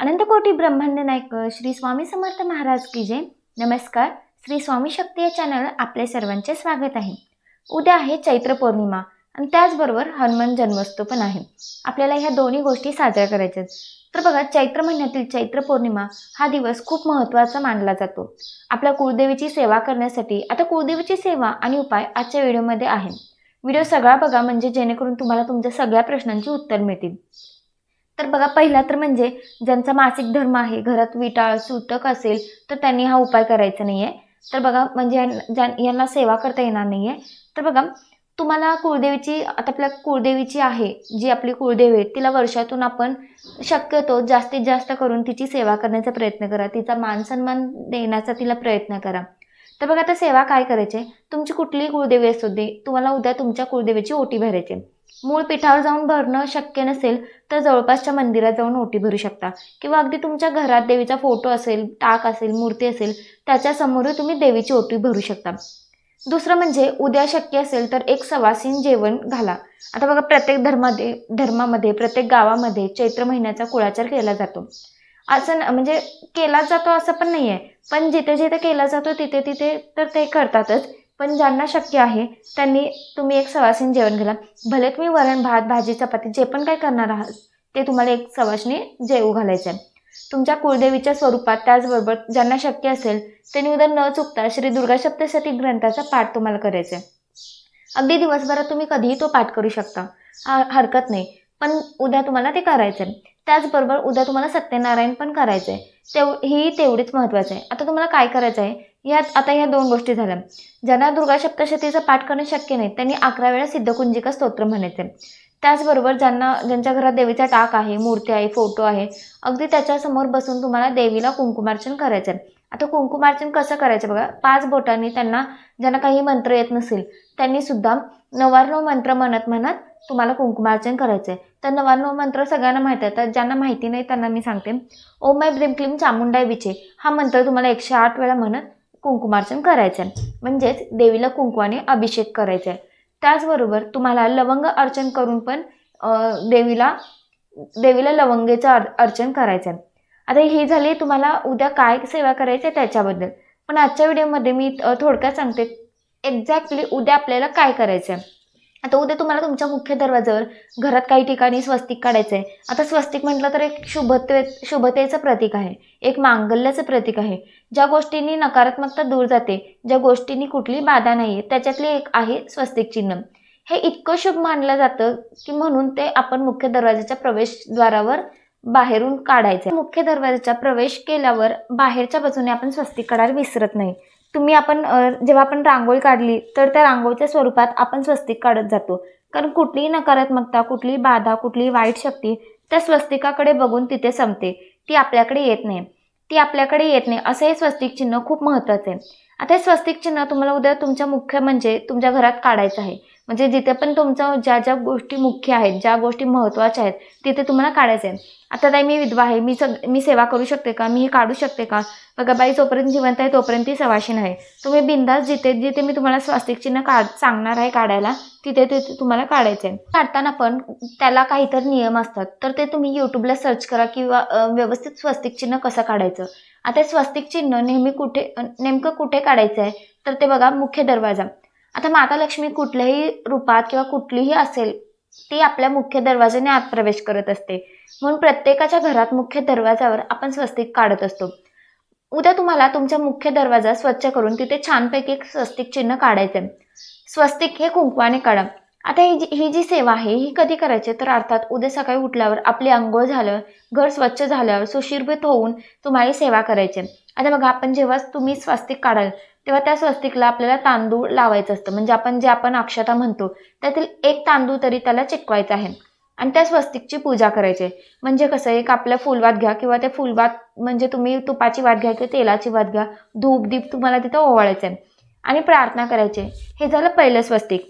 अनंतकोटी ब्रह्मांड नायक श्री स्वामी समर्थ महाराज की जय. नमस्कार. श्री स्वामी शक्ती या चॅनल आपले सर्वांचे स्वागत आहे. उद्या आहे चैत्र पौर्णिमा आणि त्याचबरोबर हनुमान जन्मोत्सव पण आहे. आपल्याला ह्या दोन्ही गोष्टी साजऱ्या करायच्या तर बघा चैत्र महिन्यातील चैत्र पौर्णिमा हा दिवस खूप महत्त्वाचा मानला जातो. आपल्या कुळदेवीची सेवा करण्यासाठी आता कुळदेवीची सेवा आणि उपाय आजच्या व्हिडिओमध्ये आहे व्हिडिओ सगळा बघा म्हणजे जेणेकरून तुम्हाला तुमच्या सगळ्या प्रश्नांची उत्तर मिळतील. तर बघा पहिला तर म्हणजे ज्यांचा मासिक धर्म आहे घरात विटाळ सुटक असेल तर त्यांनी हा उपाय करायचा नाही आहे तर बघा म्हणजे यांना सेवा करता येणार नाही आहे तर बघा तुम्हाला कुळदेवीची आता आपल्या कुळदेवीची आहे जी आपली कुळदेवी आहे तिला वर्षातून आपण शक्यतो जास्तीत जास्त करून तिची सेवा करण्याचा प्रयत्न करा. तिचा मान सन्मान देण्याचा तिला प्रयत्न करा. तर बघा आता सेवा काय करायची? तुमची कुठलीही कुळदेवी असू दे तुम्हाला उद्या तुमच्या कुळदेवीची ओटी भरायची मूळ पीठावर जाऊन भरणं शक्य नसेल तर जवळपासच्या मंदिरात जाऊन ओटी भरू शकता. किंवा अगदी तुमच्या घरात देवीचा फोटो असेल टाक असेल मूर्ती असेल त्याच्यासमोर तुम्ही देवीची ओटी भरू शकता. दुसरं म्हणजे उद्या शक्य असेल तर एक सवासीन जेवण घाला. आता बघा प्रत्येक धर्मामध्ये धर्मामध्ये प्रत्येक गावामध्ये चैत्र महिन्याचा कुळाचार केला जातो. असं म्हणजे केला जातो असं पण नाही आहे पण जिथे जिथे केला जातो तिथे तिथे तर ते करतातच. पण ज्यांना शक्य आहे त्यांनी तुम्ही एक सवासीन जेवण घाला भले तुम्ही वरण भात भाजी चपाती जे पण काय करणार आहात ते तुम्हाला एक सवासनी जेवू घालायचं आहे तुमच्या कुळदेवीच्या स्वरूपात त्याचबरोबर ज्यांना शक्य असेल त्यांनी उद्या न चुकता श्री दुर्गा सप्तशती ग्रंथाचा पाठ तुम्हाला करायचा आहे अगदी दिवसभरात तुम्ही कधीही तो पाठ करू शकता. हरकत नाही. पण उद्या तुम्हाला ते करायचं आहे त्याचबरोबर उद्या तुम्हाला सत्यनारायण पण करायचं आहे तेव ही तेवढीच महत्त्वाचं आहे. आता तुम्हाला काय करायचं आहे? यात आता ह्या दोन गोष्टी झाल्या. ज्यांना दुर्गा सप्तशतीचा पाठ करणं शक्य नाही त्यांनी अकरा वेळा सिद्धकुंजिका स्तोत्र म्हणायचे. त्याचबरोबर ज्यांना ज्यांच्या घरात देवीचा टाक आहे मूर्ती आहे फोटो आहे अगदी त्याच्यासमोर बसून तुम्हाला देवीला कुंकुमार्चन करायचं आहे आता कुंकुमार्चन कसं करायचं बघा? पाच बोटांनी त्यांना ज्यांना काही मंत्र येत नसेल त्यांनी सुद्धा नवार्णव मंत्र म्हणत म्हणत तुम्हाला कुंकुमार्चन करायचं आहे तर नवार्णव मंत्र सगळ्यांना माहीत आहे. तर ज्यांना माहिती नाही त्यांना मी सांगते. ओम माय ब्रिम क्लीम चामुंडाय विचे हा मंत्र तुम्हाला एकशे आठ वेळा म्हणत कुंकुमार्चन करायचं आहे म्हणजेच देवीला कुंकवाने अभिषेक करायचा आहे त्याचबरोबर तुम्हाला लवंग अर्चन करून पण देवीला देवीला लवंगेचं अर् अर्चन करायचं आहे आता ही झाली तुम्हाला उद्या काय सेवा करायची आहे त्याच्याबद्दल. पण आजच्या व्हिडिओमध्ये मी थोडक्यात सांगते एक्झॅक्टली उद्या आपल्याला काय करायचं आहे आता उद्या तुम्हाला तुमच्या मुख्य दरवाजावर घरात काही ठिकाणी स्वस्तिक काढायचं आहे. आता स्वस्तिक म्हटलं तर एक शुभत्वे शुभतेचं प्रतीक आहे. एक मांगल्याचं प्रतीक आहे. ज्या गोष्टींनी नकारात्मकता दूर जाते ज्या गोष्टींनी कुठली बाधा नाही आहे त्याच्यातली एक आहे स्वस्तिक चिन्ह. हे इतकं शुभ मानलं जातं की म्हणून ते आपण मुख्य दरवाजाच्या प्रवेशद्वारावर बाहेरून काढायचं. मुख्य दरवाजाचा प्रवेश केल्यावर बाहेरच्या बाजूने आपण स्वस्तिक काढायला विसरत नाही. तुम्ही आपण जेव्हा आपण रांगोळी काढली तर त्या रांगोळीच्या स्वरूपात आपण स्वस्तिक काढत जातो. कारण कुठलीही नकारात्मकता कुठलीही बाधा कुठलीही वाईट शक्ती त्या स्वस्तिकाकडे बघून तिथे संपते. ती आपल्याकडे येत नाही. ती आपल्याकडे येत नाही. असं हे स्वस्तिक चिन्ह खूप महत्त्वाचं आहे. आता हे स्वस्तिक चिन्ह तुम्हाला उद्या तुमच्या मुख्य म्हणजे तुमच्या घरात काढायचं आहे. म्हणजे जिथे पण तुमचं ज्या ज्या गोष्टी मुख्य आहेत ज्या गोष्टी महत्त्वाच्या आहेत तिथे तुम्हाला काढायचं आहे. आता ताई मी विधवा आहे. मी सग मी सेवा करू शकते का? मी हे काढू शकते का? बघा बाई जोपर्यंत जिवंत आहे तोपर्यंत ती सवाशीन आहे तुम्ही बिंदास जिथे जिथे मी तुम्हाला स्वास्तिक चिन्ह काढ सांगणार आहे काढायला तिथे तिथे तुम्हाला काढायचं आहे. काढताना पण त्याला काहीतरी नियम असतात. तर ते तुम्ही यूट्यूबला सर्च करा किंवा व्यवस्थित स्वस्तिक चिन्ह कसं काढायचं. आता स्वस्तिक चिन्ह नेहमी कुठे नेमकं कुठे काढायचं आहे? तर ते बघा मुख्य दरवाजा. आता माता लक्ष्मी कुठल्याही रूपात किंवा कुठलीही असेल ती आपल्या मुख्य दरवाजाने आत प्रवेश करत असते. म्हणून प्रत्येकाच्या घरात मुख्य दरवाजावर आपण स्वस्तिक काढत असतो. उद्या तुम्हाला तुमचा मुख्य दरवाजा स्वच्छ करून तिथे छानपैकी एक स्वस्तिक चिन्ह काढायचं स्वस्तिक हे कुंकवाने काढा. आता ही जी ही जी सेवा आहे ही कधी करायची? तर अर्थात उद्या सकाळी उठल्यावर आपली आंघोळ झालं घर स्वच्छ झाल्यावर सुशीर्भित होऊन तुम्हाला ही सेवा करायची. आता बघा आपण जेव्हा तुम्ही स्वस्तिक काढाल तेव्हा त्या स्वस्तिकला आपल्याला तांदूळ लावायचं असतं म्हणजे आपण जे आपण अक्षता म्हणतो त्यातील एक तांदूळ तरी त्याला चिकवायचा आहे आणि त्या स्वस्तिकची पूजा करायची आहे. म्हणजे कसं एक आपलं फुलवात घ्या किंवा ते फुलवात म्हणजे तुम्ही तुपाची वाद घ्या किंवा तेलाची वाद घ्या धूप दीप तुम्हाला तिथं ओवाळायचं आहे आणि प्रार्थना करायची आहे. हे झालं पहिलं स्वस्तिक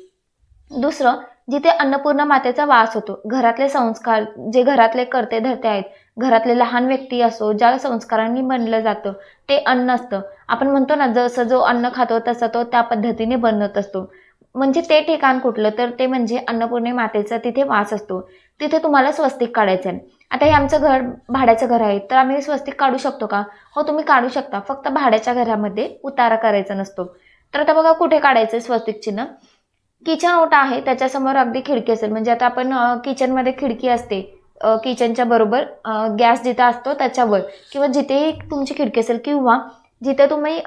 दुसरं जिथे अन्नपूर्णा मातेचा वास होतो घरातले संस्कार जे घरातले करते धरते आहेत घरातले लहान व्यक्ती असो ज्या संस्कारांनी बनलं जातं ते अन्न असतं. आपण म्हणतो ना जसं जो अन्न खातो तसं तो त्या पद्धतीने बनत असतो. म्हणजे ते ठिकाण कुठलं तर ते म्हणजे अन्नपूर्णे मातेचा तिथे वास असतो. तिथे तुम्हाला स्वस्तिक काढायचं आहे आता हे आमचं घर भाड्याचं घर आहे तर आम्ही स्वस्तिक काढू शकतो का? हो तुम्ही काढू शकता. फक्त भाड्याच्या घरामध्ये उतारा करायचा नसतो. तर आता बघा कुठे काढायचं स्वस्तिक चिन्ह? किचन ओटा आहे त्याच्यासमोर अगदी खिडकी असेल. म्हणजे आता आपण किचनमध्ये खिडकी असते. किचनच्या बरोबर गॅस जिथं असतो त्याच्यावर. किंवा जिथेही तुमची खिडकी असेल किंवा जिथे तुम्ही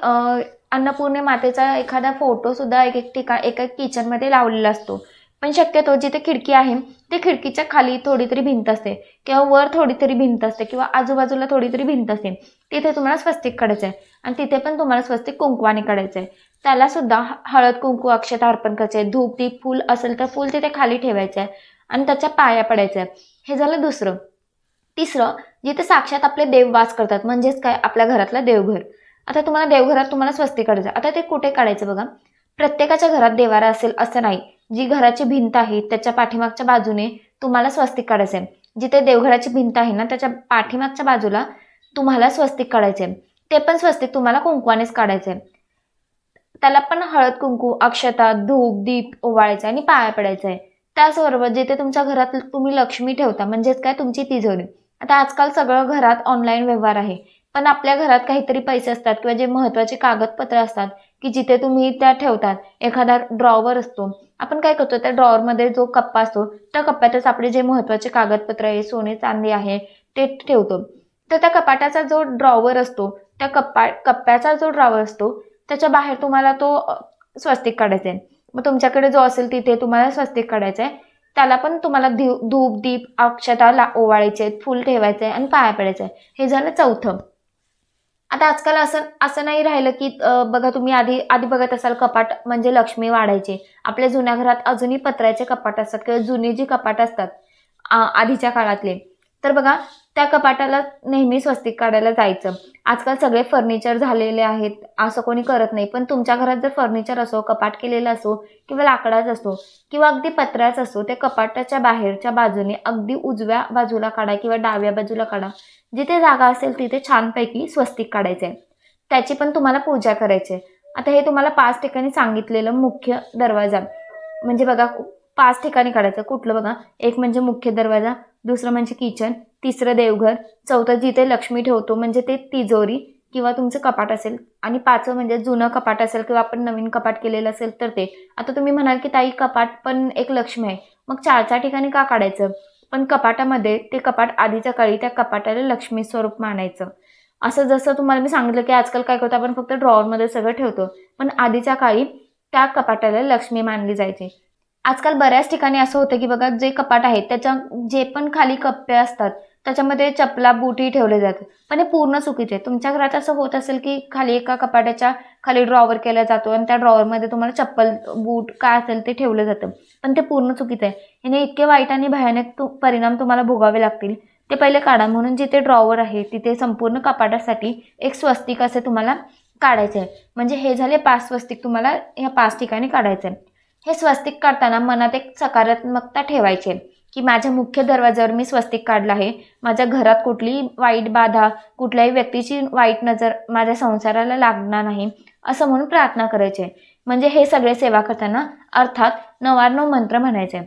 अन्नपूर्णे मातेचा एखादा फोटोसुद्धा एक एक ठिकाण एका किचनमध्ये लावलेला असतो. पण शक्यतो जिथे खिडकी आहे ते खिडकीच्या खाली थोडी तरी भिंत असते. किंवा वर थोडी तरी भिंत असते किंवा आजूबाजूला थोडी तरी भिंत असते. तिथे तुम्हाला स्वस्तिक काढायचं आहे आणि तिथे पण तुम्हाला स्वस्तिक कुंकवाने काढायचं आहे त्यालासुद्धा ह- हळद कुंकू अक्षता अर्पण करायचे आहे धूप दीप फूल असेल तर फूल तिथे खाली ठेवायचं आहे आणि त्याच्या पाया पडायचं आहे हे झालं दुसरं. तिसरं जिथे साक्षात आपले देव वास करतात म्हणजेच काय? आपल्या घरातलं देवघर. आता तुम्हाला देवघरात तुम्हाला स्वस्तिक काढायचं आहे. आता ते कुठे काढायचं बघा? प्रत्येकाच्या घरात देवारा असेल असं नाही. जी घराची भिंत आहे त्याच्या पाठीमागच्या बाजूने तुम्हाला स्वस्तिक काढायचं आहे जिथे देवघराची भिंत आहे ना त्याच्या पाठीमागच्या बाजूला तुम्हाला स्वस्तिक काढायचे आहे ते पण स्वस्तिक तुम्हाला कुंकवानेच काढायचे आहे त्याला पण हळद कुंकू अक्षता धूप दीप ओवाळायचं आहे आणि पाया पडायचं आहे त्याचबरोबर जिथे तुमच्या घरात तुम्ही लक्ष्मी ठेवता म्हणजेच काय? तुमची तिजोरी. आता आजकाल सगळं घरात ऑनलाईन व्यवहार आहे. पण आपल्या घरात काहीतरी पैसे असतात किंवा जे महत्त्वाचे कागदपत्र असतात की जिथे तुम्ही त्या ठेवतात. एखादा ड्रॉवर असतो. आपण काय करतो त्या ड्रॉवरमध्ये जो कप्पा असतो त्या कप्प्यातच आपले जे महत्त्वाचे कागदपत्र आहे सोने चांदी आहे ते ठेवतो. तर त्या कपाटाचा जो ड्रॉवर असतो त्या कप्पा कप्प्याचा जो ड्रॉवर असतो त्याच्या बाहेर तुम्हाला तो स्वस्तिक काढायचा आहे. मग तुमच्याकडे जो असेल तिथे तुम्हाला स्वस्तिक काढायचं आहे त्याला पण तुम्हाला धीव धूप दीप अक्षता ला ओवाळायचे आहेत फूल ठेवायचं आहे आणि पाया पडायचं आहे हे झालं चौथं. आता आजकाल असं असं नाही राहिलं की बघा तुम्ही आधी आधी बघत असाल कपाट म्हणजे लक्ष्मी वाढायचे. आपल्या जुन्या घरात अजूनही पत्र्याचे कपाट असतात किंवा जुनी जी कपाट असतात आ- आधीच्या काळातले. तर बघा त्या कपाटाला नेहमी स्वस्तिक काढायला जायचं. आजकाल सगळे फर्निचर झालेले आहेत. असं कोणी करत नाही. पण तुमच्या घरात जर फर्निचर असो कपाट केलेलं असो किंवा लाकडाच असो किंवा अगदी पत्र्याच असो ते कपाटाच्या बाहेरच्या बाजूने अगदी उजव्या बाजूला काढा किंवा डाव्या बाजूला काढा. जिथे जागा असेल तिथे छानपैकी स्वस्तिक काढायचे आहे त्याची पण तुम्हाला पूजा करायची आहे आता हे तुम्हाला पाच ठिकाणी सांगितलेलं मुख्य दरवाजा. म्हणजे बघा पाच ठिकाणी काढायचं. कुठलं बघा? एक म्हणजे मुख्य दरवाजा दुसरं म्हणजे किचन तिसरं देवघर चौथं जिथे लक्ष्मी ठेवतो म्हणजे ते तिजोरी किंवा तुमचं कपाट असेल. आणि पाचवं म्हणजे जुनं कपाट असेल किंवा आपण नवीन कपाट केलेलं असेल तर ते. आता तुम्ही म्हणाल की ताई कपाट पण एक लक्ष्मी आहे. मग चार चार ठिकाणी का काढायचं? पण कपाटामध्ये ते कपाट आधीच्या काळी त्या कपाटाला लक्ष्मी स्वरूप मानायचं. असं जसं तुम्हाला मी सांगितलं की आजकाल काय करतो आपण? फक्त ड्रॉवरमध्ये सगळं ठेवतो. पण आधीच्या काळी त्या कपाटाला लक्ष्मी मानली जायची. आजकाल बऱ्याच ठिकाणी असं होतं की बघा जे कपाट आहे त्याच्या जे पण खाली कप्पे असतात त्याच्यामध्ये चपला बुटी ठेवले जातात. पण हे पूर्ण चुकीचे आहे. तुमच्या घरात असं होत असेल की खाली एका कपाटाच्या खाली ड्रॉवर केला जातो आणि त्या ड्रॉवरमध्ये तुम्हाला चप्पल बूट काय असेल ते ठेवलं जातं. पण ते पूर्ण चुकीचं आहे. याने इतके वाईट आणि भयानक परिणाम तुम्हाला भोगावे लागतील. ते पहिले काढा. म्हणून जिथे ड्रॉवर आहे तिथे संपूर्ण कपाटासाठी एक स्वस्तिक असे तुम्हाला काढायचे आहे. म्हणजे हे झाले पाच स्वस्तिक तुम्हाला ह्या पाच ठिकाणी काढायचं आहे. हे स्वस्तिक काढताना मनात एक सकारात्मकता ठेवायची की माझ्या मुख्य दरवाजावर मी स्वस्तिक काढलं आहे. माझ्या घरात कुठलीही वाईट बाधा कुठल्याही व्यक्तीची वाईट नजर माझ्या संसाराला लागणार नाही असं म्हणून प्रार्थना करायची म्हणजे हे सगळे सेवा करताना अर्थात नवार्णव मंत्र म्हणायचे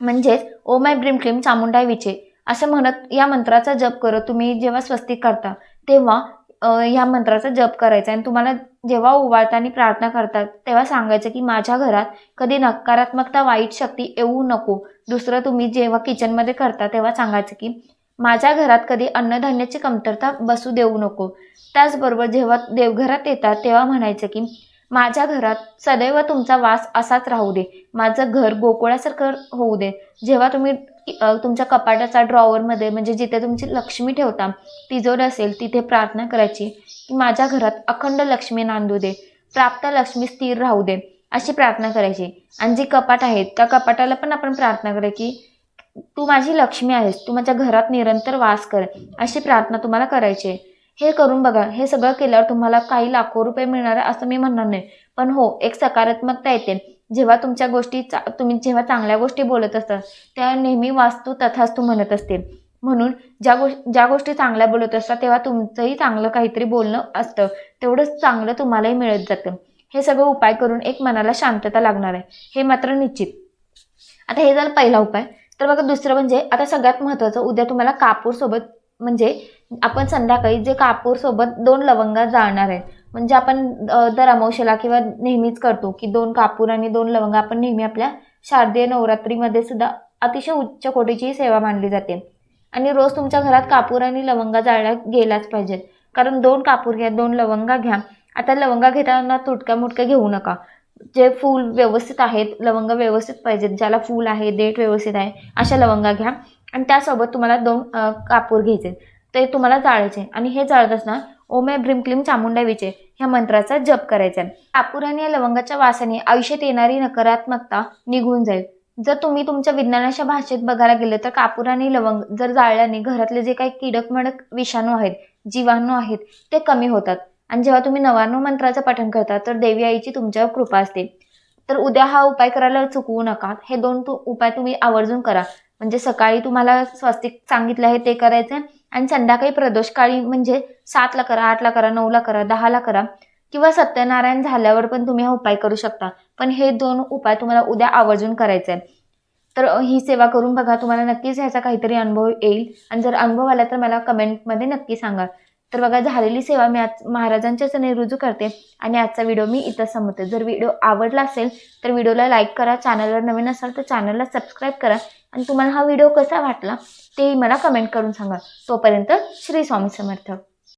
म्हणजेच ओ माय ब्रीम क्लीम चामुंडाय विचे असं म्हणत या मंत्राचा जप करत तुम्ही जेव्हा स्वस्तिक करता तेव्हा ह्या मंत्राचा जप करायचा आणि तुम्हाला जेव्हा उवाळता प्रार्थना करतात तेव्हा सांगायचं की माझ्या घरात कधी नकारात्मकता वाईट शक्ती येऊ नको. दुसरं तुम्ही जेव्हा किचनमध्ये करता तेव्हा सांगायचं की माझ्या घरात कधी अन्नधान्याची कमतरता बसू देऊ नको. त्याचबरोबर जेव्हा देवघरात येतात तेव्हा म्हणायचं की माझ्या घरात सदैव तुमचा वास असाच राहू दे. माझं घर गोकुळासारखं होऊ दे. जेव्हा तुम्ही तुमच्या कपाटाचा ड्रॉवरमध्ये म्हणजे जिथे तुमची लक्ष्मी ठेवता तिजोरी असेल तिथे प्रार्थना करायची की माझ्या घरात अखंड लक्ष्मी नांदू दे प्राप्त लक्ष्मी स्थिर राहू दे अशी प्रार्थना करायची. आणि जी कपाट आहेत त्या कपाटाला पण आपण प्रार्थना करायची तू माझी लक्ष्मी आहेस तू माझ्या घरात निरंतर वास कर अशी प्रार्थना तुम्हाला करायची आहे. हे करून बघा हे सगळं केल्यावर तुम्हाला काही लाखो रुपये मिळणार असं मी म्हणणार नाही. पण हो एक सकारात्मकता येते. जेव्हा तुमच्या गोष्टी चा- तुम्ही जेव्हा चांगल्या गोष्टी बोलत असतात त्या नेहमी वास्तू तथास्तू म्हणत असते म्हणून ज्या गोष् ज्या गोष्टी चांगल्या बोलत असतात तेव्हा तुमचंही चांगलं काहीतरी बोलणं असतं. तेवढंच चांगलं तुम्हालाही मिळत जातं. हे सगळं उपाय करून एक मनाला शांतता लागणार आहे. हे मात्र निश्चित. आता हे झालं पहिला उपाय. तर बघा दुसरं म्हणजे आता सगळ्यात महत्त्वाचं उद्या तुम्हाला कापूरसोबत म्हणजे आपण संध्याकाळी जे कापूरसोबत दोन लवंगा जाळणार आहेत म्हणजे आपण दर अमावश्याला किंवा नेहमीच करतो की दोन कापूर आणि दोन लवंगा आपण नेहमी आपल्या शारदीय नवरात्रीमध्ये सुद्धा अतिशय उच्च कोटीची सेवा मानली जाते. आणि रोज तुमच्या घरात कापूर आणि लवंगा जाळल्या गेलाच पाहिजेत. कारण दोन कापूर घ्या दोन लवंगा घ्या. आता लवंगा घेताना तुटक्या मुटक्या घेऊ नका. जे फूल व्यवस्थित आहेत लवंग व्यवस्थित पाहिजेत. ज्याला फूल आहे देठ व्यवस्थित आहे अशा लवंगा घ्या. आणि त्यासोबत तुम्हाला दोन कापूर घ्यायचे. ते तुम्हाला जाळायचे. आणि हे जाळत असताना ओमे भ्रीम क्लीम चामुंडा विचे ह्या मंत्राचा जप करायचा. आहे कापूर आणि या लवंगाच्या वासाने आयुष्यात येणारी नकारात्मकता निघून जाईल. जर तुम्ही तुमच्या विज्ञानाच्या भाषेत बघायला गेलं तर कापूर आणि लवंग जर जाळल्याने घरातले जे काही किडक मडक विषाणू आहेत जीवाणू आहेत ते कमी होतात. आणि जेव्हा तुम्ही नवाण्णव मंत्राचं पठण करता तर देवी आईची तुमच्यावर कृपा असते. तर उद्या हा उपाय करायला चुकवू नका. हे दोन तु उपाय तुम्ही आवर्जून करा. म्हणजे सकाळी तुम्हाला स्वस्तिक सांगितलं आहे ते करायचं आहे आणि संध्याकाळी प्रदोषकाळी म्हणजे सातला करा आठला करा नऊला करा दहाला करा किंवा सत्यनारायण झाल्यावर पण तुम्ही हा उपाय करू शकता. पण हे दोन उपाय तुम्हाला उद्या आवर्जून करायचे आहे तर ही सेवा करून बघा तुम्हाला नक्कीच ह्याचा काहीतरी अनुभव येईल. आणि जर अनुभव आला तर मला कमेंटमध्ये नक्की सांगा. तर बघा झालेली सेवा मी आज महाराजांच्या चरणी रुजू करते आणि आजचा व्हिडिओ मी इथं संपते जर व्हिडिओ आवडला असेल तर व्हिडिओला लाईक करा. चॅनलवर नवीन असाल तर चॅनलला सबस्क्राईब करा. आणि तुम्हाला हा व्हिडिओ कसा वाटला ते मला कमेंट करून सांगा. तोपर्यंत श्री स्वामी समर्थ.